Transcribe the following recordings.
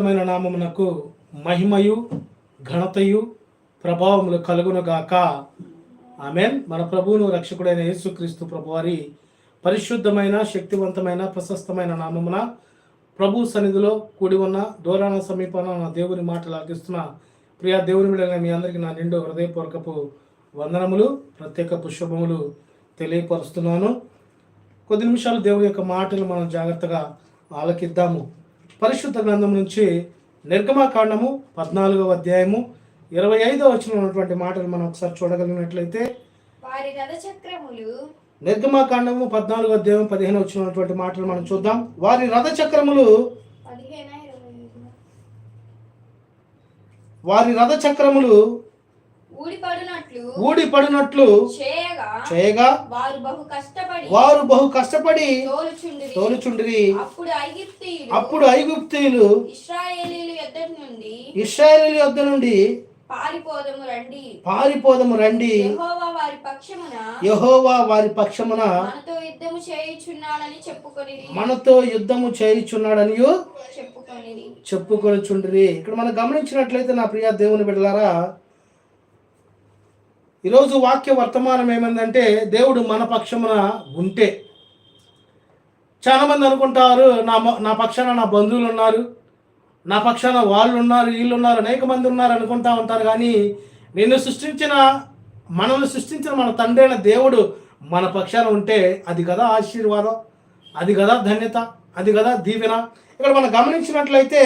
మైన నామమునకు మహిమయు ఘనతయు ప్రభావములు కలుగునుగాక. ఆమెన్. మన ప్రభువును రక్షకుడైన యేసుక్రీస్తు ప్రభువారి పరిశుద్ధమైన శక్తివంతమైన ప్రశస్తమైన నామమున ప్రభు సన్నిధిలో కూడి ఉన్న దూరాన సమీపాన నా దేవుని మాటలు ఆగిస్తున్న ప్రియా దేవుని బిడ్డలైన మీ అందరికీ నా నిండు హృదయపూర్వకపు వందనములు ప్రత్యేక పుష్పములు తెలియపరుస్తున్నాను. కొద్ది నిమిషాలు దేవుని యొక్క మాటలు మనం జాగ్రత్తగా ఆలకిద్దాము. పరిశుద్ధ గ్రంథం నుంచి నిర్గమాకాండము పద్నాలుగవ అధ్యాయము ఇరవై ఐదో వచ్చిన ఉన్నటువంటి మాటలు మనం ఒకసారి చూడగలిగినట్లయితే వారి చక్రములు నిర్గమాకాండము పద్నాలుగో అధ్యాయం పదిహేను వచ్చినటువంటి మాటలు మనం చూద్దాం. వారి రథ చక్రములు వారి రథ చక్రములు ఊడిపడినట్లు ఊడి పడినట్లు చేయగా వారు బహు కష్టపడి వారు బహు కష్టపడి తోలుచుండిరి. అప్పుడు ఐగుప్తీయులు నుండి ఇస్రాయేల్ యొద్ద నుండి పారిపోదము రండి. పారిపోదము రండి. యెహోవా వారి పక్షమున యహోవా వారి పక్షమున మనతో యుద్ధము చేయుచున్నాడని చెప్పుకొని మనతో యుద్ధము చేయుచున్నాడనియు చెప్పుకొనిరి. చెప్పుకొనిచుండ్రి. ఇక్కడ మనం గమనించినట్లయితే నా ప్రియ దేవుని బిడ్డలారా ఈరోజు వాక్య వర్తమానం ఏమైందంటే దేవుడు మన పక్షమున ఉంటే. చాలామంది అనుకుంటారు నా నా పక్షాన నా బంధువులు ఉన్నారు నా పక్షాన వాళ్ళు ఉన్నారు వీళ్ళు ఉన్నారు అనేక మంది ఉన్నారు అనుకుంటా ఉంటారు కానీ నిన్ను సృష్టించిన మనల్ని సృష్టించిన మన తండ్రి అయిన దేవుడు మన పక్షాన ఉంటే అది కదా ఆశీర్వాదం అది కదా ధన్యత అది కదా దీవెన. ఇక్కడ మనం గమనించినట్లయితే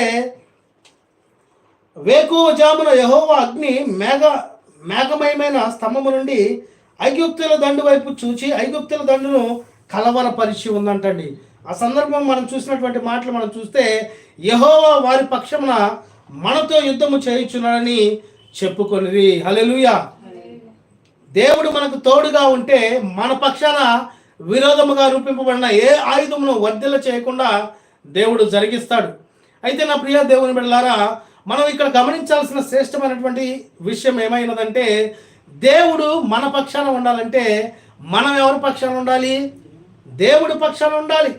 వేకువ జామున అగ్ని మేఘ మేఘమయమైన స్తంభము నుండి ఐగుప్తుల దండు వైపు చూచి ఐగుప్తుల దండును కలవరపరిచి ఉందంటండి. ఆ సందర్భం మనం చూసినటువంటి మాటలు మనం చూస్తే యహోవా వారి పక్షమున మనతో యుద్ధము చేయుచున్నాడని చెప్పుకొనిది హల్లెలూయా. దేవుడు మనకు తోడుగా ఉంటే మన పక్షాన విరోధముగా రూపింపబడిన ఏ ఆయుధమును వర్ధిల్ల చేయకుండా దేవుడు జరిగిస్తాడు. అయితే నా ప్రియ దేవుని బిడ్డలారా మనం ఇక్కడ గమనించాల్సిన శ్రేష్టమైనటువంటి విషయం ఏమైనదంటే దేవుడు మన పక్షాన ఉండాలంటే మనం ఎవరి పక్షాన ఉండాలి? దేవుడి పక్షాన ఉండాలి.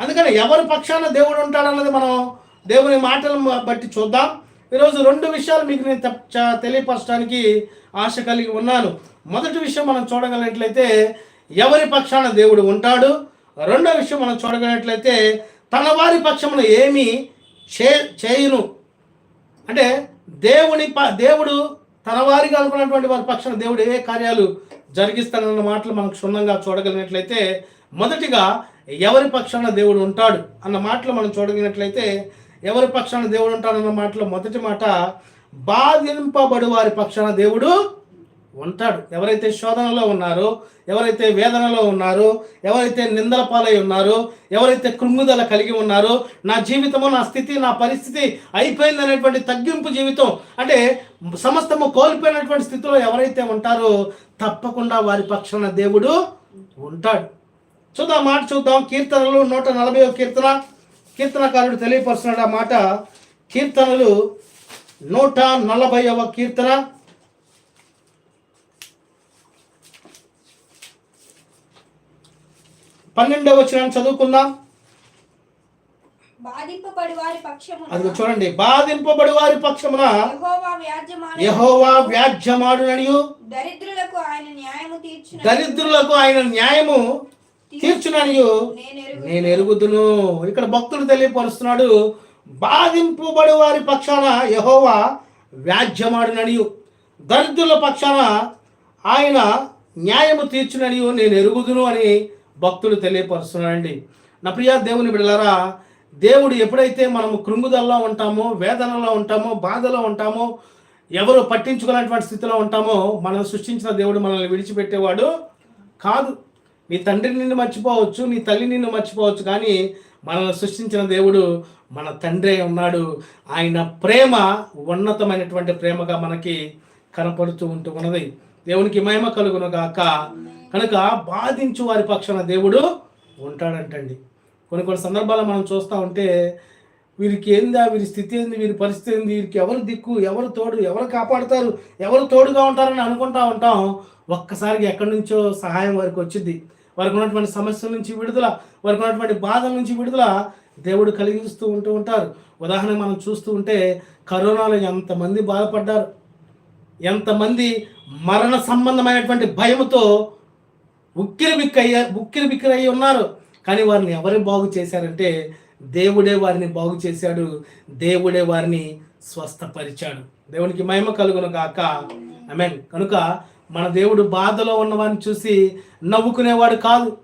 అందుకని ఎవరి పక్షాన దేవుడు ఉంటాడన్నది మనం దేవుని మాటలను బట్టి చూద్దాం. ఈరోజు రెండు విషయాలు మీకు నేను తెలియపరచడానికి ఆశ కలిగి ఉన్నాను. మొదటి విషయం మనం చూడగలిగినట్లయితే ఎవరి పక్షాన దేవుడు ఉంటాడు? రెండో విషయం మనం చూడగలిగినట్లయితే తన వారి పక్షమున ఏమి చే చేయును. అంటే దేవుని ప దేవుడు తనవారిగా అనుకున్నటువంటి వారి పక్షాన దేవుడు ఏ కార్యాలు జరిగిస్తానన్న మాటలు మనం క్షుణ్ణంగా చూడగలిగినట్లయితే మొదటిగా ఎవరి పక్షాన దేవుడు ఉంటాడు అన్న మాటలు మనం చూడగలిగినట్లయితే ఎవరి పక్షాన దేవుడు ఉంటాడన్న మాటలో మొదటి మాట బాధింపబడు వారి పక్షాన దేవుడు ఉంటాడు. ఎవరైతే శోధనలో ఉన్నారో ఎవరైతే వేదనలో ఉన్నారో ఎవరైతే నిందల పాలై ఉన్నారో ఎవరైతే కృంగుదల కలిగి ఉన్నారో నా జీవితము నా స్థితి నా పరిస్థితి అయిపోయింది అనేటువంటి తగ్గింపు జీవితం అంటే సమస్తము కోల్పోయినటువంటి స్థితిలో ఎవరైతే ఉంటారో తప్పకుండా వారి పక్షాన దేవుడు ఉంటాడు. చూద్దాం మాట చూద్దాం. కీర్తనలు నూట నలభై కీర్తన. కీర్తనకారుడు తెలియపరుస్తున్నాడు ఆ మాట. కీర్తనలు నూట నలభైవ కీర్తన. పన్నెండవ వచ్చిన చదువుకుందాం. బాధింపబడి వారి పక్షమున అది చూడండి బాధింపబడి వారి పక్షమున యెహోవా వ్యాజ్యమాడు యహోవా వ్యాజ్యమాడుననియు దరిద్రులకు ఆయన న్యాయము తీర్చున దరిద్రులకు ఆయన న్యాయము తీర్చుననియు. నేను ఎరుగు నేను ఎరుగుదును. ఇక్కడ భక్తుడు తెలియపరుస్తున్నాడు బాధింపబడి వారి పక్షాన యహోవా వ్యాజ్యమాడుననియు దరిద్రుల పక్షాన ఆయన న్యాయము తీర్చుననియు నేను ఎరుగుదును అని భక్తులు తెలియపరుస్తున్నాడండి. నా ప్రియా దేవుని బిడలరా దేవుడు ఎప్పుడైతే మనము కృంగుదల్లో ఉంటామో వేదనలో ఉంటామో బాధలో ఉంటామో ఎవరు పట్టించుకున్నటువంటి స్థితిలో ఉంటామో మనం సృష్టించిన దేవుడు మనల్ని విడిచిపెట్టేవాడు కాదు. నీ తండ్రి నిన్ను మర్చిపోవచ్చు నీ తల్లి నిన్ను మర్చిపోవచ్చు కానీ మనల్ని సృష్టించిన దేవుడు మన తండ్రి ఉన్నాడు. ఆయన ప్రేమ ఉన్నతమైనటువంటి ప్రేమగా మనకి కనపడుతూ ఉంటూ ఉన్నది. దేవునికి మహిమ కలుగును గాక కనుక బాధించు వారి పక్షాన దేవుడు ఉంటాడంటండి. కొన్ని కొన్ని సందర్భాల్లో మనం చూస్తూ ఉంటే వీరికి ఏందా వీరి స్థితి ఏంది వీరి పరిస్థితి ఏంది వీరికి ఎవరు దిక్కు ఎవరు తోడు ఎవరు కాపాడుతారు ఎవరు తోడుగా ఉంటారని అనుకుంటా ఉంటాం. ఒక్కసారిగా ఎక్కడి నుంచో సహాయం వారికి వచ్చింది. వారికి ఉన్నటువంటి సమస్యల నుంచి విడుదల వారికి ఉన్నటువంటి బాధల నుంచి విడుదల దేవుడు కలిగిస్తూ ఉంటూ ఉంటారు. ఉదాహరణ మనం చూస్తూ ఉంటే కరోనాలో ఎంతమంది బాధపడ్డారు. ఎంతమంది మరణ సంబంధమైనటువంటి భయముతో ఉక్కిరి బిక్కయ్య ఉక్కిరి బిక్కిరయ్యి ఉన్నారు. కానీ వారిని ఎవరు బాగు చేశారంటే దేవుడే వారిని బాగు చేశాడు. దేవుడే వారిని స్వస్థపరిచాడు. దేవునికి మహిమ కలుగును గాక. మీన్ కనుక మన దేవుడు బాధలో ఉన్నవాడిని చూసి నవ్వుకునేవాడు కాదు.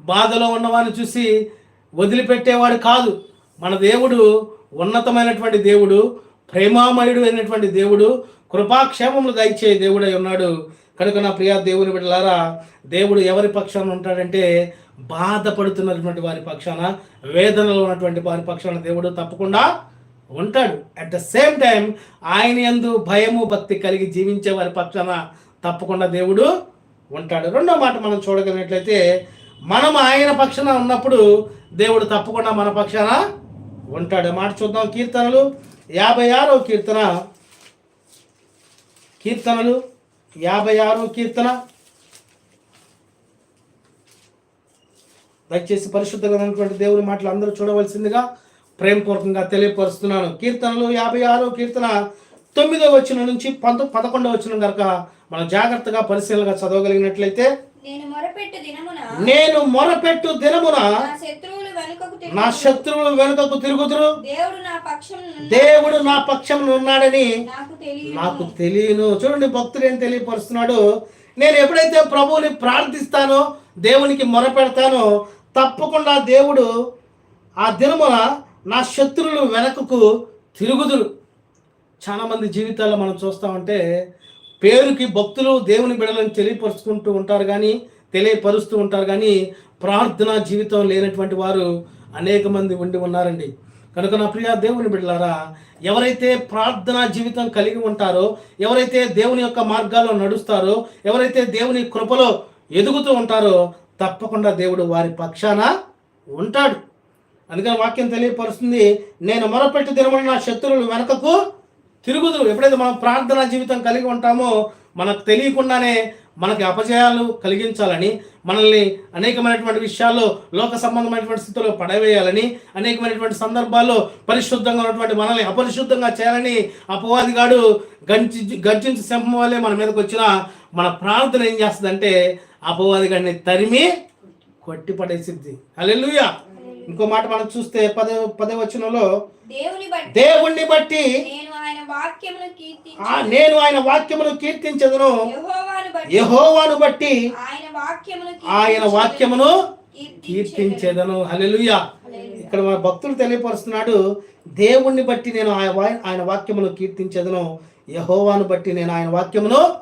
బాధలో ఉన్నవాడిని చూసి వదిలిపెట్టేవాడు కాదు. మన దేవుడు ఉన్నతమైనటువంటి దేవుడు ప్రేమామయుడు అయినటువంటి దేవుడు కృపాక్షేమములు దయచే దేవుడై ఉన్నాడు. కనుక నా ప్రియా దేవుని బిడ్డలారా దేవుడు ఎవరి పక్షాన ఉంటాడంటే బాధపడుతున్నటువంటి వారి పక్షాన వేదనలో ఉన్నటువంటి వారి పక్షాన దేవుడు తప్పకుండా ఉంటాడు. అట్ ద సేమ్ టైం ఆయన యందు భయము భక్తి కలిగి జీవించే వారి పక్షాన తప్పకుండా దేవుడు ఉంటాడు. రెండో మాట మనం చూడగలిగినట్లయితే మనం ఆయన పక్షాన ఉన్నప్పుడు దేవుడు తప్పకుండా మన పక్షాన ఉంటాడు. మాట చూద్దాం కీర్తనలు. యాభై ఆరో కీర్తన. కీర్తనలు యాభై ఆరో కీర్తన దయచేసి పరిశుద్ధమైనటువంటి దేవుని మాటలు అందరూ చూడవలసిందిగా ప్రేమపూర్వకంగా తెలియపరుస్తున్నాను కీర్తనలు యాభై ఆరో కీర్తన తొమ్మిదో వచ్చిన నుంచి పంత పదకొండో వచ్చిన కనుక మనం జాగ్రత్తగా పరిశీలనగా చదవగలిగినట్లయితే నేను మొరపెట్టు దినమున నేను మొరపెట్టు దినమున నా శత్రువులు. నా శత్రువులు వెనుకకు తిరుగుతురు. దేవుడు నా పక్షం దేవుడు నా పక్షం ఉన్నాడని నాకు తెలియను. చూడండి భక్తుడు ఏం తెలియపరుస్తున్నాడు? నేను ఎప్పుడైతే ప్రభువుని ప్రార్థిస్తానో దేవునికి మొరపెడతానో తప్పకుండా దేవుడు ఆ దినమున నా శత్రువులు వెనకకు తిరుగుదురు. చాలా మంది జీవితాల్లో మనం చూస్తామంటే పేరుకి భక్తులు దేవుని బిడలను తెలియపరుచుకుంటూ ఉంటారు కానీ తెలియపరుస్తూ ఉంటారు కానీ ప్రార్థనా జీవితం లేనటువంటి వారు అనేక మంది ఉండి ఉన్నారండి. కనుక నా ప్రియ దేవుని బిడ్డలారా ఎవరైతే ప్రార్థనా జీవితం కలిగి ఉంటారో ఎవరైతే దేవుని యొక్క మార్గాల్లో నడుస్తారో ఎవరైతే దేవుని కృపలో ఎదుగుతూ ఉంటారో తప్పకుండా దేవుడు వారి పక్షాన ఉంటాడు. అందుకని వాక్యం తెలియపరుస్తుంది నేను మొరపెట్టి దినమున నా శత్రువులు వెనకకు తిరుగుదు ఎప్పుడైతే మనం ప్రార్థనా జీవితం కలిగి ఉంటామో మనకు తెలియకుండానే మనకి అపజయాలు కలిగించాలని మనల్ని అనేకమైనటువంటి విషయాల్లో లోక సంబంధమైనటువంటి స్థితిలో పడవేయాలని అనేకమైనటువంటి సందర్భాల్లో పరిశుద్ధంగా ఉన్నటువంటి మనల్ని అపరిశుద్ధంగా చేయాలని అపవాదిగాడు గంచి గర్జించి సింహం వల్లే మన మీదకి వచ్చిన మన ప్రార్థన ఏం చేస్తుందంటే అపవాదిగాడిని తరిమి కొట్టి పడేసిద్ది. అల్లెలుయా ఇంకో మాట మనం చూస్తే పదే పదే వచనంలో దేవుణ్ణి బట్టి నేను ఆయన వాక్యమును కీర్తించదును. యెహోవాను బట్టి ఆయన వాక్యమును కీర్తించెదను. హల్లెలూయా. ఇక్కడ మన భక్తులు తెలియపరుస్తున్నాడు దేవుణ్ణి బట్టి నేను ఆయన వాక్యమును కీర్తించదను. యహోవాను బట్టి నేను ఆయన వాక్యమును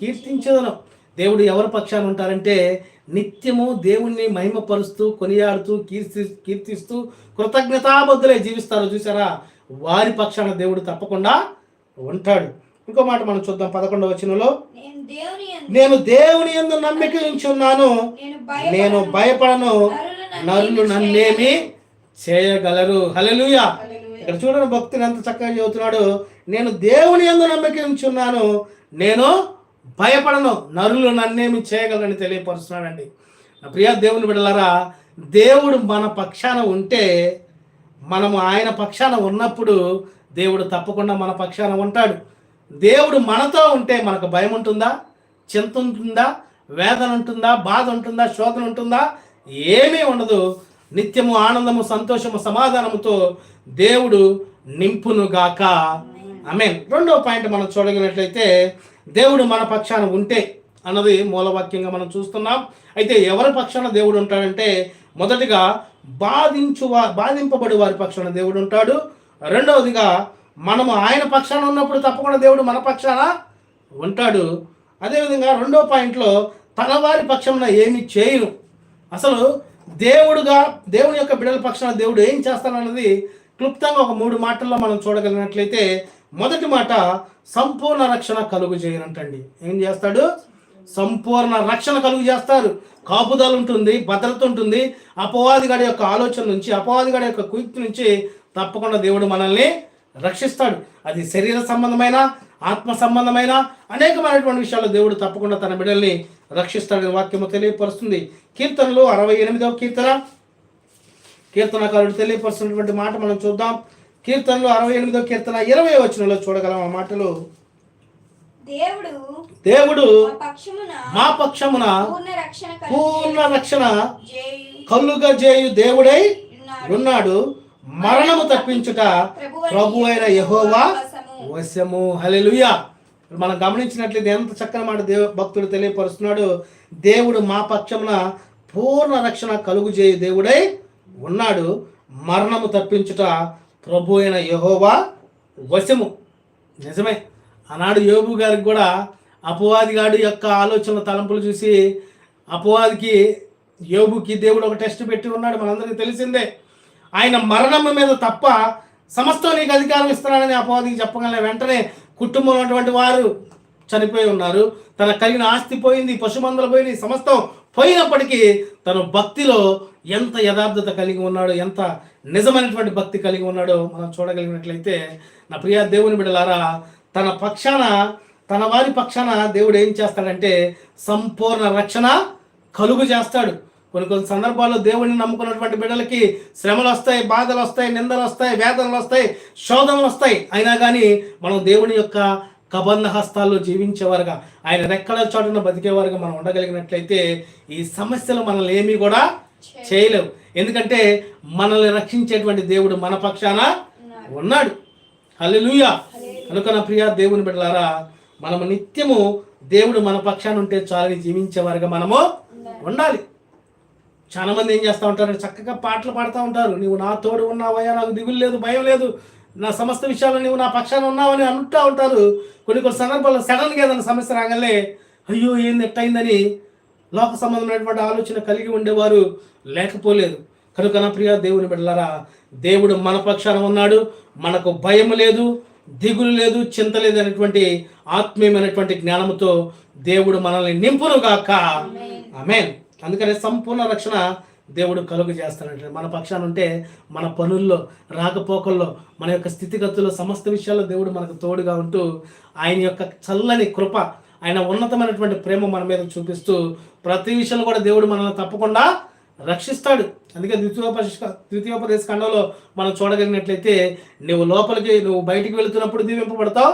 కీర్తించదను. దేవుడు ఎవరి పక్షాన ఉంటారంటే నిత్యము దేవుణ్ణి మహిమపరుస్తూ కొనియాడుతూ కీర్తి కీర్తిస్తూ కృతజ్ఞతాబద్ధులై జీవిస్తారు చూసారా వారి పక్షాన దేవుడు తప్పకుండా ఉంటాడు. ఇంకో మాట మనం చూద్దాం పదకొండవ వచనంలో. నేను దేవుని యందు నమ్మిక ఉంచున్నాను నేను భయపడను. నరులు నన్నేమి చేయగలరు. హల్లెలూయా. ఇక్కడ చూడండి భక్తులు ఎంత చక్కగా చెబుతున్నాడు. నేను దేవుని యందు నమ్మిక ఉంచున్నాను నేను భయపడను నరులు నన్నేమి చేయగలరని తెలియపరుస్తున్నాడండి. నా ప్రియ దేవుని బిడలారా దేవుడు మన పక్షాన ఉంటే మనము ఆయన పక్షాన ఉన్నప్పుడు దేవుడు తప్పకుండా మన పక్షాన ఉంటాడు. దేవుడు మనతో ఉంటే మనకు భయం ఉంటుందా? చింత ఉంటుందా? వేదన ఉంటుందా? బాధ ఉంటుందా? శోధన ఉంటుందా? ఏమీ ఉండదు. నిత్యము ఆనందము సంతోషము సమాధానముతో దేవుడు నింపునుగాక ఆమె రెండవ పాయింట్ మనం చూడగలిగినట్లయితే దేవుడు మన పక్షాన ఉంటే అన్నది మూలవాక్యంగా మనం చూస్తున్నాం. అయితే ఎవరి పక్షాన దేవుడు ఉంటాడంటే మొదటిగా బాధించు బాధింపబడి వారి పక్షాన దేవుడు ఉంటాడు. రెండవదిగా మనము ఆయన పక్షాన ఉన్నప్పుడు తప్పకుండా దేవుడు మన పక్షాన ఉంటాడు. అదేవిధంగా రెండో పాయింట్లో తన వారి పక్షంలో ఏమి చేయను. అసలు దేవుడుగా దేవుని యొక్క బిడల పక్షాన దేవుడు ఏం చేస్తానన్నది క్లుప్తంగా ఒక మూడు మాటల్లో మనం చూడగలిగినట్లయితే మొదటి మాట సంపూర్ణ రక్షణ కలుగు చేయనంటండి. ఏం చేస్తాడు? సంపూర్ణ రక్షణ కలుగు చేస్తారు కాపుదల ఉంటుంది భద్రత ఉంటుంది. అపవాదిగాడి యొక్క ఆలోచన నుంచి అపవాదిగాడి యొక్క కుయుక్తి నుంచి తప్పకుండా దేవుడు మనల్ని రక్షిస్తాడు. అది శరీర సంబంధమైన ఆత్మ సంబంధమైన అనేకమైనటువంటి విషయాల్లో దేవుడు తప్పకుండా తన బిడ్డల్ని రక్షిస్తాడని వాక్యము తెలియపరుస్తుంది. కీర్తనలు అరవై ఎనిమిదవ కీర్తన. కీర్తనకారుడు తెలియపరుస్తున్నటువంటి మాట మనం చూద్దాం. కీర్తనలో అరవై ఎనిమిదో కీర్తన ఇరవై వచనంలో చూడగలం ఆ మాటలు. దేవుడు దేవుడు మా పక్షమున పూర్ణ రక్షణ కలుగ చేయు దేవుడై ఉన్నాడు. మరణము తప్పించుట ప్రభు అయిన యహోవా వశము. హల్లెలూయా. మనం గమనించినట్లయితే ఎంత చక్కని మాట దేవ భక్తుడు తెలియపరుస్తున్నాడు. దేవుడు మా పక్షమున పూర్ణ రక్షణ కలుగు చేయు దేవుడై ఉన్నాడు. మరణము తప్పించుట ప్రభు అయిన యహోవా వశము. నిజమే. ఆనాడు యోబు గారికి కూడా అపవాదిగాడు యొక్క ఆలోచన తలంపులు చూసి అపవాదికి యోబుకి దేవుడు ఒక టెస్ట్ పెట్టి ఉన్నాడు. మనందరికీ తెలిసిందే. ఆయన మరణం మీద తప్ప సమస్తం నీకు అధికారం ఇస్తున్నాడని అపవాదికి చెప్పగల వెంటనే కుటుంబంలో ఉన్నటువంటి వారు చనిపోయి ఉన్నారు. తన కలిగిన ఆస్తి పోయింది పశుమందలు పోయింది సమస్తం పోయినప్పటికీ తను భక్తిలో ఎంత యథార్థత కలిగి ఉన్నాడో ఎంత నిజమైనటువంటి భక్తి కలిగి ఉన్నాడో మనం చూడగలిగినట్లయితే నా ప్రియ దేవుని బిడలారా తన పక్షాన తన వారి పక్షాన దేవుడు ఏం చేస్తాడంటే సంపూర్ణ రక్షణ కలుగు చేస్తాడు. కొన్ని కొన్ని సందర్భాల్లో దేవుడిని నమ్ముకున్నటువంటి బిడ్డలకి శ్రమలు వస్తాయి బాధలు వస్తాయి నిందలు వస్తాయి వేదనలు వస్తాయి శోధనలు వస్తాయి. అయినా కానీ మనం దేవుని యొక్క కబంధ హస్తాల్లో జీవించేవారుగా ఆయన రెక్కల చోటున బతికేవారుగా మనం ఉండగలిగినట్లయితే ఈ సమస్యలు మనల్ని ఏమీ కూడా చేయలేవు ఎందుకంటే మనల్ని రక్షించేటువంటి దేవుడు మన పక్షాన ఉన్నాడు. హల్లెలూయా. కనుక నా ప్రియ దేవుని బిడ్డలారా మనము నిత్యము దేవుడు మన పక్షాన ఉంటే చాలని జీవించేవారుగా మనము ఉండాలి. చాలా మంది ఏం చేస్తూ ఉంటారు చక్కగా పాటలు పాడుతూ ఉంటారు. నీవు నా తోడు ఉన్నావయ్యా నాకు దిగులు లేదు భయం లేదు. నా సమస్త విషయాల్లో నీవు నా పక్షాన ఉన్నావని అంటూ ఉంటారు. కొన్ని కొన్ని సందర్భాల్లో సడన్గా ఏదైనా సమస్య రాగలే అయ్యో ఏంది ఎట్టయిందని లోక సంబంధమైనటువంటి ఆలోచన కలిగి ఉండేవారు లేకపోలేదు. కనుక నా ప్రియ దేవుని బిడ్డలారా దేవుడు మన పక్షాన ఉన్నాడు. మనకు భయం లేదు దిగులు లేదు చింత లేదు అనేటువంటి ఆత్మీయమైనటువంటి జ్ఞానముతో దేవుడు మనల్ని నింపును గాక ఆమేన్. అందుకని సంపూర్ణ రక్షణ దేవుడు కలుగు చేస్తానంటే మన పక్షాన ఉంటే మన పనుల్లో రాకపోకల్లో మన యొక్క స్థితిగతుల్లో సమస్త విషయాల్లో దేవుడు మనకు తోడుగా ఉంటూ ఆయన యొక్క చల్లని కృప ఆయన ఉన్నతమైనటువంటి ప్రేమ మన మీద చూపిస్తూ ప్రతి విషయంలో కూడా దేవుడు మనల్ని తప్పకుండా రక్షిస్తాడు. అందుకే ద్వితీయోపదేశ ద్వితీయోపదేశ ఖండంలో మనం చూడగలిగినట్లయితే నువ్వు లోపలికి నువ్వు బయటికి వెళుతున్నప్పుడు దీవింపబడతావు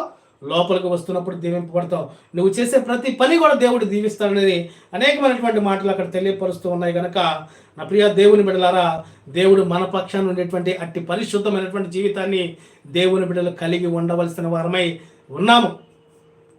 లోపలికి వస్తున్నప్పుడు దీవింపబడతావు. నువ్వు చేసే ప్రతి పని కూడా దేవుడు దీవిస్తాడనేది అనేకమైనటువంటి మాటలు అక్కడ తెలియపరుస్తూ ఉన్నాయి కనుక నా ప్రియ దేవుని బిడలారా దేవుడు మన పక్షాన్ని ఉండేటువంటి అట్టి పరిశుద్ధమైనటువంటి జీవితాన్ని దేవుని బిడలు కలిగి ఉండవలసిన వారమై ఉన్నాము.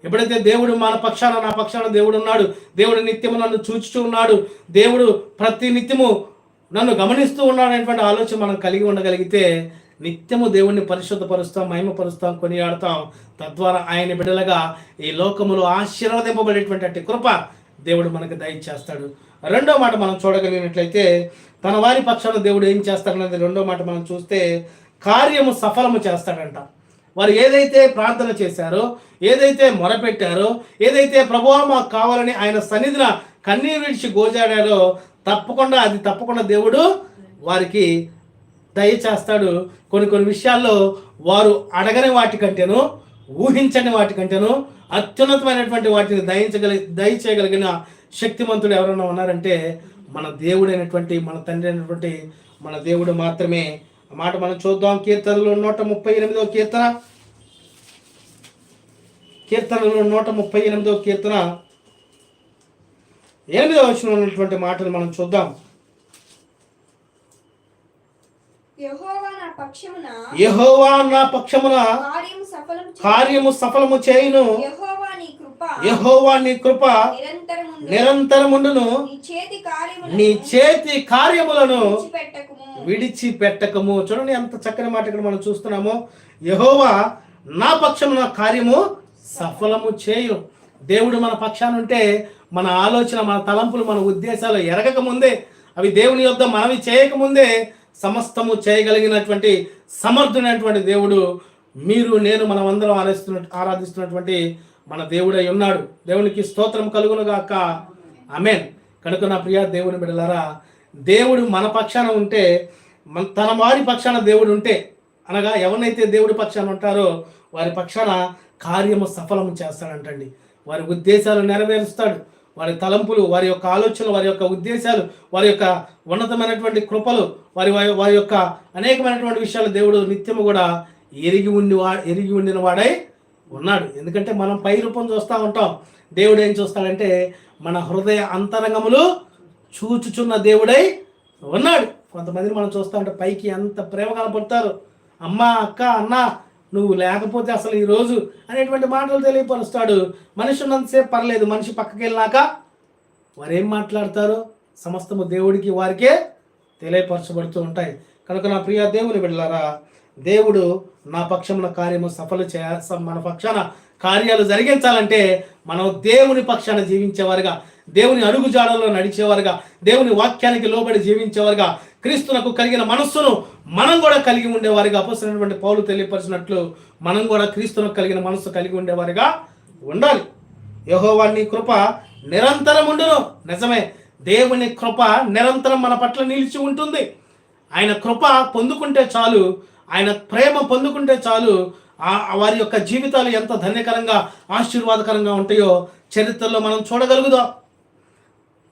ఎప్పుడైతే దేవుడు మన పక్షాన నా పక్షాన దేవుడు ఉన్నాడు దేవుడు నిత్యము నన్ను చూచుచూ ఉన్నాడు దేవుడు ప్రతి నిత్యము నన్ను గమనిస్తూ ఉన్నాడు అనేటువంటి ఆలోచన మనం కలిగి ఉండగలిగితే నిత్యము దేవుణ్ణి పరిశుద్ధపరుస్తాం మహిమపరుస్తాం కొనియాడతాం. తద్వారా ఆయన బిడ్డలుగా ఈ లోకములో ఆశీర్వదింపబడేటువంటి అట్టి కృప దేవుడు మనకు దయచేస్తాడు. రెండో మాట మనం చూడగలిగినట్లయితే తన వారి పక్షాన దేవుడు ఏం చేస్తాడనేది రెండో మాట మనం చూస్తే కార్యము సఫలము చేస్తాడంట. వారు ఏదైతే ప్రార్థన చేశారో ఏదైతే మొరపెట్టారో ఏదైతే ప్రభువా మాకు కావాలని ఆయన సన్నిధిన కన్నీరు విడిచి గోజాడారో తప్పకుండా అది తప్పకుండా దేవుడు వారికి దయచేస్తాడు కొన్ని కొన్ని విషయాల్లో వారు అడగని వాటికంటేను ఊహించని వాటికంటేను అత్యున్నతమైనటువంటి వాటిని దయించగలి దయచేయగలిగిన శక్తిమంతుడు ఎవరైనా ఉన్నారంటే మన దేవుడైనటువంటి మన తండ్రి అయినటువంటి మన దేవుడు మాత్రమే ఆ మాట మనం చూద్దాం. కీర్తనలో నూట ముప్పై ఎనిమిదో కీర్తన. కీర్తనలో నూట ముప్పై ఎనిమిదో కీర్తన. ఎనిమిదో వచ్చిన ఉన్నటువంటి మాటలు మనం చూద్దాం. యెహోవా నా పక్షమున కార్యము సఫలము చేయును. యెహోవా నీ కృప నిరంతరముండును. నీ చేతి కార్యములను విడిచిపెట్టకుము. విడిచిపెట్టకము చూడండి ఎంత చక్కని మాట ఇక్కడ మనం చూస్తున్నామో. యహోవా నా పక్షమున కార్యము సఫలము చేయు. దేవుడు మన పక్షాన ఉంటే మన ఆలోచన మన తలంపులు మన ఉద్దేశాలు ఎరగక ముందే అవి దేవుని యొద్ద మనవి చేయకముందే సమస్తము చేయగలిగినటువంటి సమర్థుడైనటువంటి దేవుడు మీరు నేను మనమందరం ఆరాధిస్తున్న ఆరాధిస్తున్నటువంటి మన దేవుడై ఉన్నాడు. దేవునికి స్తోత్రం కలుగును అమెన్ కనుక నా ప్రియ దేవుని బిడలారా దేవుడు మన పక్షాన ఉంటే మన తన వారి పక్షాన దేవుడు ఉంటే అనగా ఎవరినైతే దేవుడి పక్షాన ఉంటారో వారి పక్షాన కార్యము సఫలము చేస్తాడంటండి. వారి ఉద్దేశాలు నెరవేరుస్తాడు. వారి తలంపులు వారి యొక్క ఆలోచనలు వారి యొక్క ఉద్దేశాలు వారి యొక్క ఉన్నతమైనటువంటి కృపలు వారి వారి- వారి యొక్క అనేకమైనటువంటి విషయాలు దేవుడు నిత్యము కూడా ఎరిగి ఉండి వా ఎరిగి ఉండిన వాడై ఉన్నాడు. ఎందుకంటే మనం పై రూపం చూస్తూ ఉంటాం. దేవుడు ఏం చూస్తాడంటే మన హృదయ అంతరంగములు చూచుచున్న దేవుడై ఉన్నాడు. కొంతమందిని మనం చూస్తూ ఉంటే పైకి ఎంత ప్రేమ కనపడతారు అమ్మ అక్క అన్న నువ్వు లేకపోతే అసలు ఈ రోజు అనేటువంటి మాటలు తెలియపరుస్తాడు. మనిషి ఉన్నంతసేపు పర్లేదు మనిషి పక్కకి వెళ్ళినాక వారేం మాట్లాడతారు? సమస్తము దేవుడికి వారికే తెలియపరచబడుతూ ఉంటాయి. కనుక నా ప్రియ దేవుని వెళ్ళారా దేవుడు నా పక్షమున కార్యము సఫలు చే మన పక్షాన కార్యాలు జరిగించాలంటే మనం దేవుని పక్షాన జీవించేవారుగా. దేవుని అడుగుజాడల్లో నడిచేవారుగా దేవుని వాక్యానికి లోబడి జీవించేవారుగా క్రీస్తునకు కలిగిన మనస్సును మనం కూడా కలిగి ఉండేవారుగా. అపసరైనటువంటి పౌలు తెలియపరిచినట్లు మనం కూడా క్రీస్తునకు కలిగిన మనస్సు కలిగి ఉండేవారుగా ఉండాలి. యెహోవా కృప నిరంతరం ఉండును. నిజమే దేవుని కృప నిరంతరం మన పట్ల నిలిచి ఉంటుంది. ఆయన కృప పొందుకుంటే చాలు ఆయన ప్రేమ పొందుకుంటే చాలు ఆ వారి యొక్క జీవితాలు ఎంత ధన్యకరంగా ఆశీర్వాదకరంగా ఉంటాయో చరిత్రలో మనం చూడగలుగుదాం.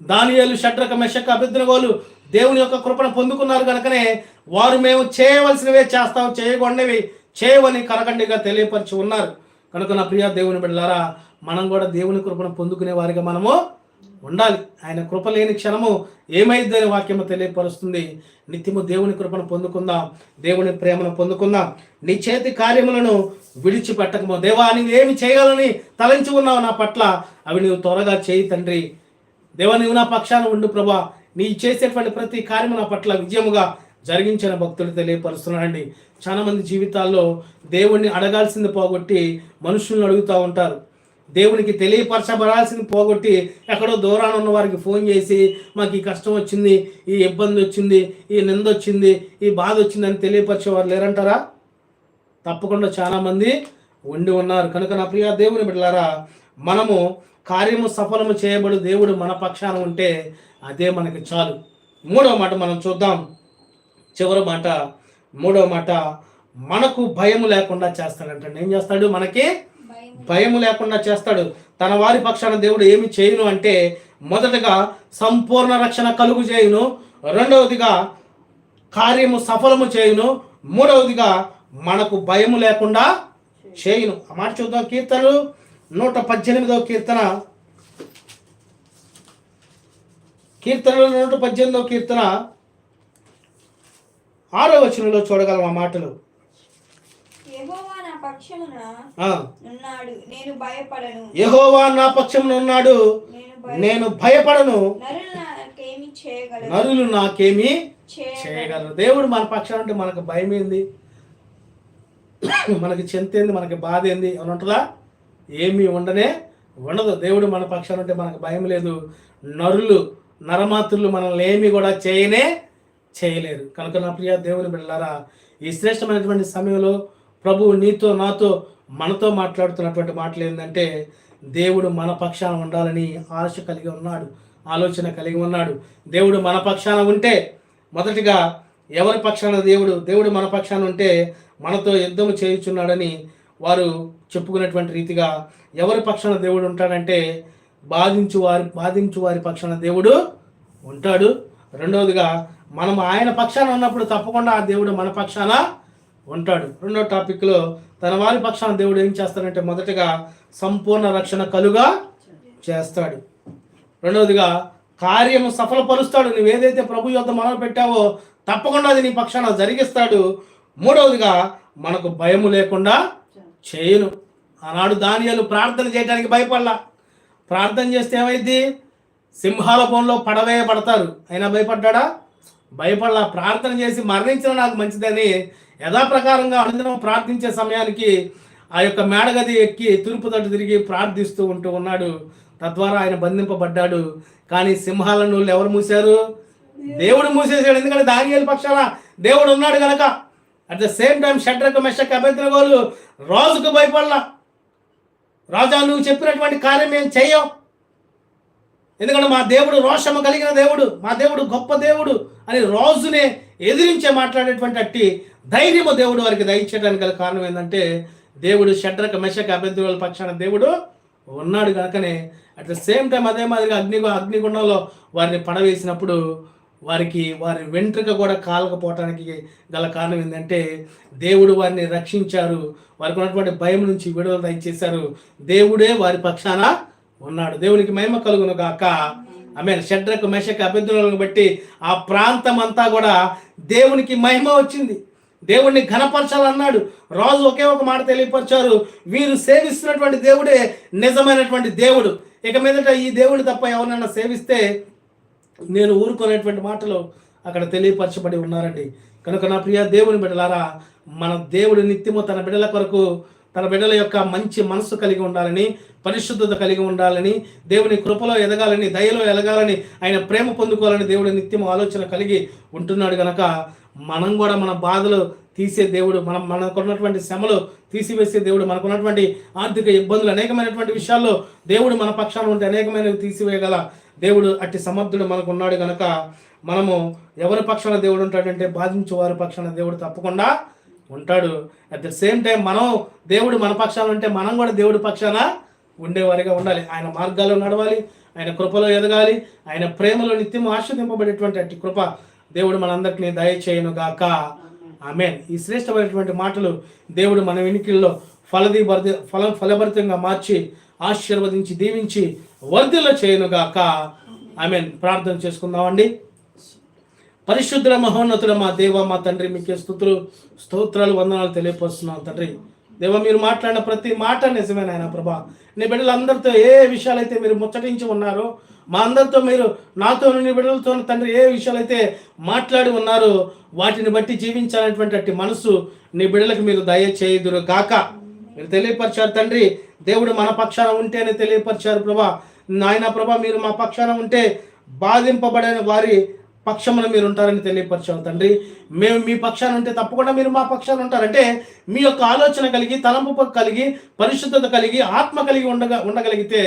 దానియేలు షడ్రక మెషక అభిద్రగోలు దేవుని యొక్క కృపను పొందుకున్నారు కనుకనే వారు మేము చేయవలసినవే చేస్తాం చేయకూడనివి చేయవని కరకండిగా తెలియపరిచి ఉన్నారు. కనుక నా ప్రియ దేవుని బిడ్డలారా మనం కూడా దేవుని కృపను పొందుకునే వారిగా మనము ఉండాలి. ఆయన కృప లేని క్షణము ఏమైందని వాక్యము తెలియపరుస్తుంది. నిత్యము దేవుని కృపను పొందుకుందాం దేవుని ప్రేమను పొందుకుందాం. నీ చేతి కార్యములను విడిచిపెట్టకము. దేవా నీవు ఏమి చేయగలని తలంచి ఉన్నావు నా పట్ల? అవి నీవు త్వరగా చేయి తండ్రి. దేవ నీవు నా పక్షాన ఉండు ప్రభా. నీ చేసేటువంటి ప్రతి కార్యము నా పట్ల విజయముగా జరిగించిన భక్తులు తెలియపరుస్తున్నారండి చాలా మంది జీవితాల్లో దేవుణ్ణి అడగాల్సింది పోగొట్టి మనుషులను అడుగుతూ ఉంటారు. దేవునికి తెలియపరచబడాల్సింది పోగొట్టి ఎక్కడో దూరాన ఉన్న వారికి ఫోన్ చేసి మాకు ఈ కష్టం వచ్చింది ఈ ఇబ్బంది వచ్చింది ఈ నింద వచ్చింది ఈ బాధ వచ్చిందని తెలియపరిచేవారు లేరంటారా? తప్పకుండా చాలామంది ఉండి ఉన్నారు. కనుక నా ప్రియ దేవుని బిడ్డలారా మనము కార్యము సఫలము చేయబడు దేవుడు మన పక్షాన ఉంటే అదే మనకి చాలు. మూడవ మాట మనం చూద్దాం. చివరి మాట మూడవ మాట మనకు భయము లేకుండా చేస్తాడంటే ఏం చేస్తాడు? మనకి భయం భయము లేకుండా చేస్తాడు. తన వారి పక్షాన దేవుడు ఏమి చేయును అంటే మొదటగా సంపూర్ణ రక్షణ కలుగు చేయును. రెండవదిగా కార్యము సఫలము చేయును. మూడవదిగా మనకు భయము లేకుండా చేయును. ఆ మాట చూద్దాం కీర్తనలు. నూట పద్దెనిమిదవ కీర్తన. కీర్తనలు నూట పద్దెనిమిదవ కీర్తన. ఆరో వచనంలో చూడగలం ఆ మాటలు. యెహోవా నా పక్షమున ఉన్నాడు నేను భయపడను. నరులు నాకేమి చేయగలరు? దేవుడు మన పక్షాన అంటే మనకు భయం ఏంది మనకి చింత ఏంది మనకి బాధ ఏంది అని ఉంటుందా? ఏమీ ఉండనే ఉండదు. దేవుడు మన పక్షాన ఉంటే మనకు భయం లేదు. నరులు నరమాతులు మనల్ని ఏమీ కూడా చేయనే చేయలేరు. కనుక నా ప్రియ దేవుని బిడ్డలారా ఈ శ్రేష్టమైనటువంటి సమయంలో ప్రభువు నీతో నాతో మనతో మాట్లాడుతున్నటువంటి మాటలు ఏంటంటే దేవుడు మన పక్షాన ఉండాలని ఆశ కలిగి ఉన్నాడు ఆలోచన కలిగి ఉన్నాడు. దేవుడు మన పక్షాన ఉంటే మొదటిగా ఎవరి పక్షాన? దేవుడు. దేవుడు మన పక్షాన ఉంటే మనతో యుద్ధము చేయుచున్నాడని వారు చెప్పుకునేటువంటి రీతిగా ఎవరి పక్షాన దేవుడు ఉంటాడంటే బాధించు వారి బాధించు వారి పక్షాన దేవుడు ఉంటాడు. రెండవదిగా మనం ఆయన పక్షాన ఉన్నప్పుడు తప్పకుండా ఆ దేవుడు మన పక్షాన ఉంటాడు. రెండో టాపిక్లో తన వారి పక్షాన దేవుడు ఏం చేస్తాడంటే మొదటగా సంపూర్ణ రక్షణ కలుగా చేస్తాడు. రెండవదిగా కార్యము సఫలపరుస్తాడు. నువ్వు ఏదైతే ప్రభు యొక్క మొదలు పెట్టావో తప్పకుండా అది నీ పక్షాన జరిగిస్తాడు. మూడవదిగా మనకు భయము లేకుండా చేయను. ఆనాడు దానియాలు ప్రార్థన చేయడానికి భయపడలా. ప్రార్థన చేస్తే ఏమైంది సింహాల బోన్లో పడవేయబడతారు అయినా భయపడ్డా భయపడలా. ప్రార్థన చేసి మరణించడం నాకు మంచిదని యథాప్రకారంగా అనుదినం ప్రార్థించే సమయానికి ఆ యొక్క మేడగది ఎక్కి తూర్పు తట్టు తిరిగి ప్రార్థిస్తూ ఉంటూ ఉన్నాడు. తద్వారా ఆయన బంధింపబడ్డాడు. కానీ సింహాలను ఎవరు మూశారు? దేవుడు మూసేసాడు ఎందుకంటే దానియేలు పక్షాన దేవుడు ఉన్నాడు కనుక at the same time Shadrach Meshach అభ్యర్థనగోలు రాజుకు భయపడలా. రాజా నువ్వు చెప్పినటువంటి కార్యం మేము చేయవు ఎందుకంటే మా దేవుడు రోషము కలిగిన దేవుడు మా దేవుడు గొప్ప దేవుడు అని రాజునే ఎదిరించే మాట్లాడేటువంటి అట్టి ధైర్యము దేవుడు వారికి దయచేయడానికి గల కారణం ఏంటంటే దేవుడు షడ్రక మెషక అభ్యర్థుల పక్షాన దేవుడు ఉన్నాడు కనుకనే అట్ ద సేమ్ టైం అదే మాదిరిగా అగ్ని అగ్నిగుండంలో వారిని పడవేసినప్పుడు వారికి వారి వెంట్రుక కూడా కాలకపోవటానికి గల కారణం ఏంటంటే దేవుడు వారిని రక్షించారు. వారికి ఉన్నటువంటి భయం నుంచి విడుదల దయచేశారు. దేవుడే వారి పక్షాన ఉన్నాడు. దేవునికి మహిమ కలుగును గాక. ఆమె షడ్రకు మెషకు అభ్యర్థులను బట్టి ఆ ప్రాంతం అంతా కూడా దేవునికి మహిమ వచ్చింది. దేవుణ్ణి ఘనపరచాలన్నాడు. రాజు ఒకే ఒక మాట తెలియపరిచారు. వీరు సేవిస్తున్నటువంటి దేవుడే నిజమైనటువంటి దేవుడు. ఇక మీదట ఈ దేవుడు తప్ప ఎవరినైనా సేవిస్తే నేను ఊరుకునేటువంటి మాటలు అక్కడ తెలియపరచబడి ఉన్నారండి. కనుక నా ప్రియ దేవుని బిడ్డలారా మన దేవుడు నిత్యము తన బిడ్డల కొరకు తన బిడ్డల యొక్క మంచి మనసు కలిగి ఉండాలని పరిశుద్ధత కలిగి ఉండాలని దేవుని కృపలో ఎదగాలని దయలో ఎదగాలని ఆయన ప్రేమ పొందుకోవాలని దేవుడు నిత్యం ఆలోచన కలిగి ఉంటున్నాడు కనుక మనం కూడా మన బాధలు తీసే దేవుడు మనం మనకున్నటువంటి శ్రమలు తీసివేసే దేవుడు మనకున్నటువంటి ఆర్థిక ఇబ్బందులు అనేకమైనటువంటి విషయాల్లో దేవుడు మన పక్షాన ఉంటే అనేకమైనవి తీసివేయగల దేవుడు అట్టి సమర్థుడు మనకు ఉన్నాడు గనక మనము ఎవరి పక్షాన దేవుడు ఉంటాడంటే బాధించే వారి పక్షాన దేవుడు తప్పకుండా ఉంటాడు. అట్ ద సేమ్ టైం మనం దేవుడు మన పక్షాన ఉంటే మనం కూడా దేవుడి పక్షాన ఉండేవారిగా ఉండాలి. ఆయన మార్గాల్లో నడవాలి ఆయన కృపలో ఎదగాలి ఆయన ప్రేమలో నిత్యం ఆశ్రదింపబడేటువంటి అట్టి కృప దేవుడు మనందరికీ దయచేయను గాక ఆమెన్ ఈ శ్రేష్టమైనటువంటి మాటలు దేవుడు మన వెనుకల్లో ఫలది వర్ధ ఫల ఫలభరితంగా మార్చి ఆశీర్వదించి దీవించి వర్ధిల చేయను గాక మీన్ ప్రార్థన చేసుకుందామండి. పరిశుద్ధుల మహోన్నతుల మా దేవ మా తండ్రి మీకే స్థుతులు స్తోత్రాలు వందనాలు తెలియపరుస్తున్నాం తండ్రి. దేవ మీరు మాట్లాడిన ప్రతి మాట నిజమే ఆయన ప్రభా. నీ బిడ్డలందరితో ఏ విషయాలైతే మీరు ముచ్చటించి ఉన్నారో మా అందరితో మీరు నాతో నీ బిడ్డలతో తండ్రి ఏ విషయాలైతే మాట్లాడి ఉన్నారో వాటిని బట్టి జీవించాలనేటువంటి మనసు నీ బిడ్డలకు మీరు దయ చేయుదురు గాక మీరు తెలియపరిచారు తండ్రి. దేవుడు మన పక్షాన ఉంటేనే తెలియపరిచారు ప్రభా. నాయన ప్రభా మీరు మా పక్షాన ఉంటే బాధింపబడిన వారి పక్షమున మీరు ఉంటారని తెలియపరిచాం తండ్రి. మేము మీ పక్షాన ఉంటే తప్పకుండా మీరు మా పక్షాన ఉంటారంటే మీ యొక్క ఆలోచన కలిగి తలంపు కలిగి పరిశుద్ధత కలిగి ఆత్మ కలిగి ఉండగా ఉండగలిగితే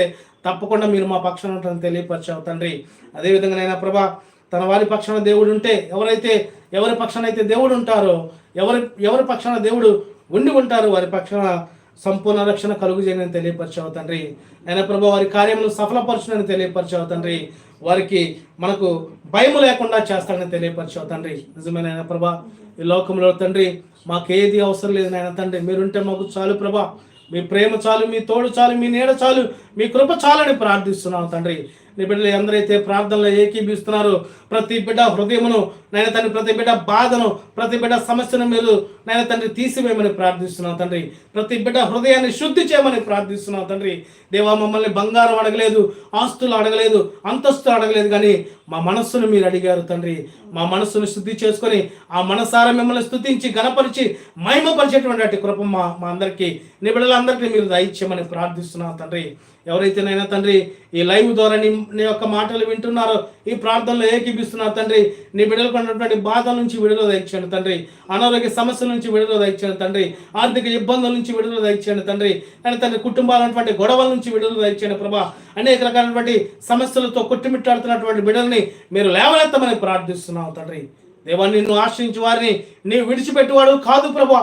తప్పకుండా మీరు మా పక్షాన ఉంటారని తెలియపరిచావు తండ్రి. అదేవిధంగా నైనా ప్రభా తన వారి పక్షాన దేవుడు ఉంటే ఎవరైతే ఎవరి పక్షాన అయితే దేవుడు ఉంటారో ఎవరి ఎవరి పక్షాన దేవుడు ఉండి ఉంటారో వారి పక్షాన సంపూర్ణ రక్షణ కలుగు చేయని తెలియపరిచావు తండ్రి. ఆయన ప్రభు వారి కార్యములు సఫలపరచునని తెలియపరిచావు తండ్రి. వారికి మనకు భయం లేకుండా చేస్తాడని తెలియపరిచావు తండ్రి. నిజమైన ఆయన ప్రభా ఈ లోకంలో తండ్రి మాకేది అవసరం లేదు నాయన తండ్రి. మీరుంటే మాకు చాలు ప్రభా. మీ ప్రేమ చాలు మీ తోడు చాలు మీ నీడ చాలు మీ కృప చాలని ప్రార్థిస్తున్నాం తండ్రి. నీ బిడ్డలు ఎందరైతే ప్రార్థనలో ఏకీభిస్తున్నారో ప్రతి బిడ్డ హృదయమును నాయన తండ్రి ప్రతి బిడ్డ బాధను ప్రతి బిడ్డ సమస్యను మీరు నాయన తండ్రి తీసివేయమని ప్రార్థిస్తున్నాం తండ్రి. ప్రతి బిడ్డ హృదయాన్ని శుద్ధి చేయమని ప్రార్థిస్తున్నాం తండ్రి. దేవా మమ్మల్ని బంగారం అడగలేదు ఆస్తులు అడగలేదు అంతస్తులు అడగలేదు కానీ మా మనస్సును మీరు అడిగారు తండ్రి. మా మనస్సును శుద్ధి చేసుకొని ఆ మనసారా మిమ్మల్ని స్థుతించి గణపరిచి మహిమపరిచేటువంటి కృప మా మా అందరికీ నీ బిడ్డలందరికీ మీరు దయచేయమని ప్రార్థిస్తున్నాం తండ్రి. ఎవరైతేనైనా తండ్రి ఈ లైవ్ ద్వారా నీ నీ యొక్క మాటలు వింటున్నారో ఈ ప్రార్థనలో ఏకీపిస్తున్నారు తండ్రి నీ బిడ్డలకు ఉన్నటువంటి బాధల నుంచి విడుదల దయచేయండి తండ్రి అనారోగ్య సమస్యల నుంచి విడుదల దయచేయండి తండ్రి ఆర్థిక ఇబ్బందుల నుంచి విడుదల దయచేయండి తండ్రి అని తండ్రి కుటుంబాలన్నటువంటి గొడవల నుంచి విడుదల దయచేయండి ప్రభా. అనేక రకాలైనటువంటి సమస్యలతో కొట్టుమిట్టాడుతున్నటువంటి బిడ్డల్ని మీరు లేవనెత్తమని ప్రార్థిస్తున్నావు తండ్రి. దేవాన్ని నిన్ను ఆశ్రయించి వారిని నీవు విడిచిపెట్టువాడు కాదు ప్రభా.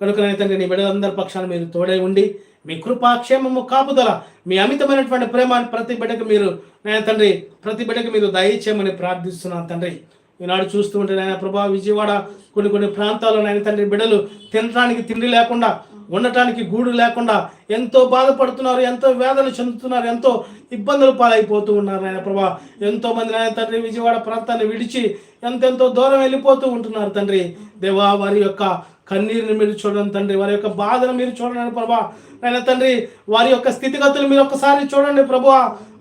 కనుక నేను తండ్రి నీ బిడ్డలందరి పక్షాన మీరు తోడై ఉండి మీ కృపాక్షేమము కాపుదల మీ అమితమైనటువంటి ప్రేమ ప్రతి బిడ్డకు మీరు నేను తండ్రి ప్రతి బిడ్డకు మీరు దయచేయమని ప్రార్థిస్తున్నాను తండ్రి. ఈనాడు చూస్తూ ఉంటే నాయన ప్రభా విజయవాడ కొన్ని కొన్ని ప్రాంతాల్లో నాయన తండ్రి బిడ్డలు తినడానికి తిండి లేకుండా ఉండటానికి గూడు లేకుండా ఎంతో బాధపడుతున్నారు ఎంతో వేదన చెందుతున్నారు ఎంతో ఇబ్బందులు పాలైపోతూ ఉన్నారు నాయన ప్రభా. ఎంతో మంది నాయన తండ్రి విజయవాడ ప్రాంతాన్ని విడిచి ఎంతెంతో దూరం వెళ్ళిపోతూ ఉంటున్నారు తండ్రి. దేవా వారి యొక్క కన్నీరుని మీరు చూడండి తండ్రి వారి యొక్క బాధను మీరు చూడండి ప్రభా. నాయన తండ్రి వారి యొక్క స్థితిగతులు మీరు ఒక్కసారి చూడండి ప్రభు.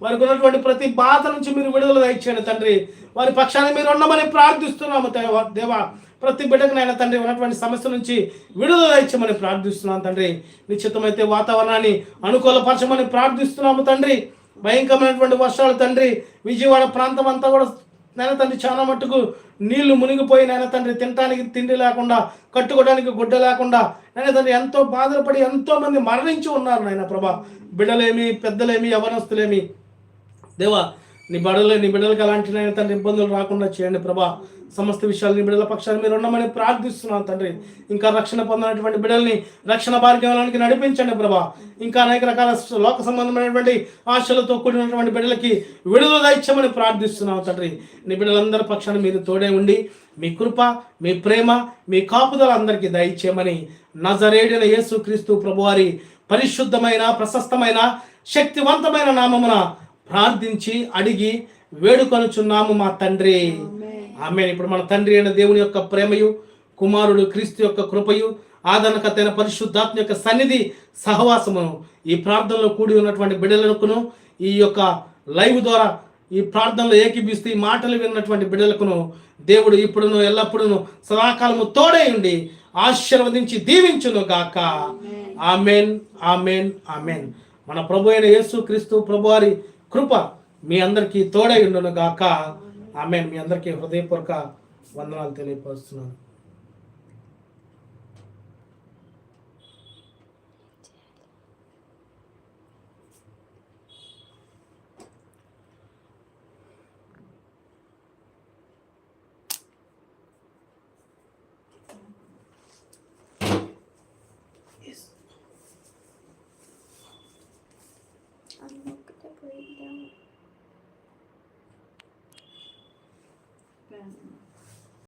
వారికి ఉన్నటువంటి ప్రతి బాధ నుంచి మీరు విడుదల దయచేయండి తండ్రి. వారి పక్షాన్ని మీరు ఉండమని ప్రార్థిస్తున్నాము దేవా దేవా. ప్రతి బిడ్డకు నాయన తండ్రి ఉన్నటువంటి సమస్య నుంచి విడుదల ఇచ్చమని ప్రార్థిస్తున్నాను తండ్రి. నిశ్చితమైతే వాతావరణాన్ని అనుకూలపరచమని ప్రార్థిస్తున్నాము తండ్రి. భయంకరమైనటువంటి వర్షాలు తండ్రి. విజయవాడ ప్రాంతం అంతా కూడా నాయన తండ్రి చాలా మట్టుకు నీళ్ళు మునిగిపోయి నాయన తండ్రి తినడానికి తిండి లేకుండా కట్టుకోవడానికి గుడ్డ లేకుండా నాయన తండ్రి ఎంతో బాధపడి ఎంతో మంది మరణించి ఉన్నారు నాయన ప్రభా. బిడ్డలేమి పెద్దలేమి యవనస్తులేమి. దేవా నీ బడలు నీ బిడ్డలకు అలాంటి నాయన తండ్రి ఇబ్బందులు రాకుండా చేయండి ప్రభా. సమస్త విషయాలని బిడ్డల పక్షాన్ని మీరు ఉండమని ప్రార్థిస్తున్నాను తండ్రి. ఇంకా రక్షణ పొందినటువంటి బిడ్డల్ని రక్షణ భాగ్యానికి నడిపించండి ప్రభా. ఇంకా అనేక రకాల లోక సంబంధమైనటువంటి ఆశలతో కూడినటువంటి బిడ్డలకి విడుదల ఇచ్చామని ప్రార్థిస్తున్నాము తండ్రి. నీ బిడ్డలందరి పక్షాన్ని మీరు తోడే ఉండి మీ కృప మీ ప్రేమ మీ కాపుదల అందరికీ దయచేయమని నజరేడిన యేసు క్రీస్తు ప్రభువారి పరిశుద్ధమైన ప్రశస్తమైన శక్తివంతమైన నామమున ప్రార్థించి అడిగి వేడుకొనుచున్నాము మా తండ్రి. ఆమె ఇప్పుడు మన తండ్రి అయిన దేవుని యొక్క ప్రేమయు కుమారుడు క్రీస్తు యొక్క కృపయు ఆదరణకతైన పరిశుద్ధాత్మ యొక్క సన్నిధి సహవాసమును ఈ ప్రార్థనలో కూడి ఉన్నటువంటి బిడ్డలకును ఈ యొక్క లైవ్ ద్వారా ఈ ప్రార్థనలో ఏకీభిస్తూ ఈ మాటలు విన్నటువంటి బిడ్డలకును దేవుడు ఇప్పుడును ఎల్లప్పుడూ సదాకాలము తోడే ఉండి ఆశీర్వదించి దీవించును గాక. Amen amen amen. మన ప్రభు అయిన యేసు క్రీస్తు ప్రభువారి కృప మీ అందరికీ తోడై ఉండును గాక. ఆమె మీ అందరికీ హృదయపూర్వక వందనాలు తెలియపరుస్తున్నాను.